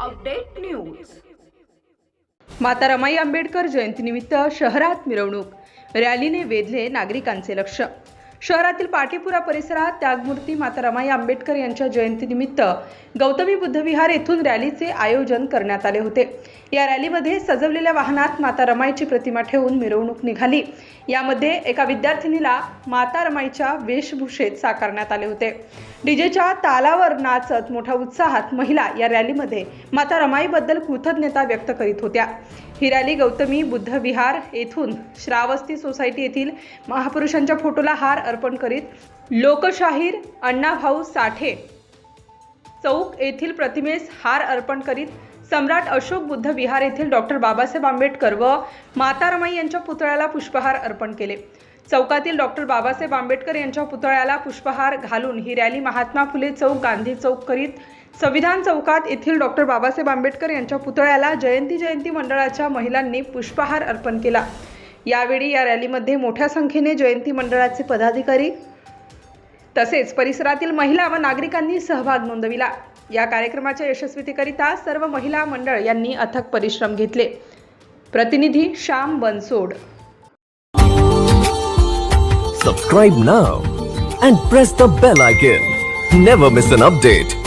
Update news. माता रमाई आंबेडकर जयंतीनिमित्त शहरात मिरवणूक. रॅलीने वेधले नागरिकांचे लक्ष. शहरातील पाटीपुरा परिसरात त्यागमूर्ती माता रमाई आंबेडकर यांच्या जयंतीनिमित्त गौतमी बुद्धविहार येथून रॅलीचे आयोजन करण्यात आले होते. या रॅलीमध्ये सजवलेल्या वाहनात माता रमाईची प्रतिमा ठेवून मिरवणूक निघाली. यामध्ये एका विद्यार्थिनीला माता रमाईच्या वेशभूषेत साकारण्यात आले होते. डीजेच्या तालावर नाचत मोठ्या उत्साहात महिला या रॅलीमध्ये माता रमाईबद्दल कृतज्ञता व्यक्त करीत होत्या. ही रॅली गौतमी बुद्ध विहार येथून श्रावस्ती सोसायटी येथील महापुरुषांच्या फोटोला हार अर्पण करीत लोकशाहीर अण्णाभाऊ साठे. चौक येथील प्रतिमेस हार अर्पण करीत सम्राट अशोक बुद्ध विहार येथील डॉक्टर बाबासाहेब आंबेडकर व माता रमाई यांच्या पुतळ्याला पुष्पहार अर्पण केले. चौकातील डॉक्टर बाबासाहेब आंबेडकर यांच्या पुतळ्याला पुष्पहार घालून ही रॅली महात्मा फुले चौक गांधी चौक करीत संविधान चौकात येथील डॉक्टर बाबासाहेब आंबेडकर यांच्या पुतळ्याला जयंती जयंती मंडळाच्या महिलांनी पुष्पहार अर्पण केला. यावेळी या रॅलीमध्ये मोठ्या संख्येने जयंती मंडळाचे पदाधिकारी तसेच परिसरातील महिला व नागरिकांनी सहभाग नोंदविला. या कार्यक्रमाच्या यशस्वीतेकरिता सर्व महिला मंडळ यांनी अथक परिश्रम घेतले. प्रतिनिधी Shyam Bansod. Subscribe now and press the bell icon never miss an update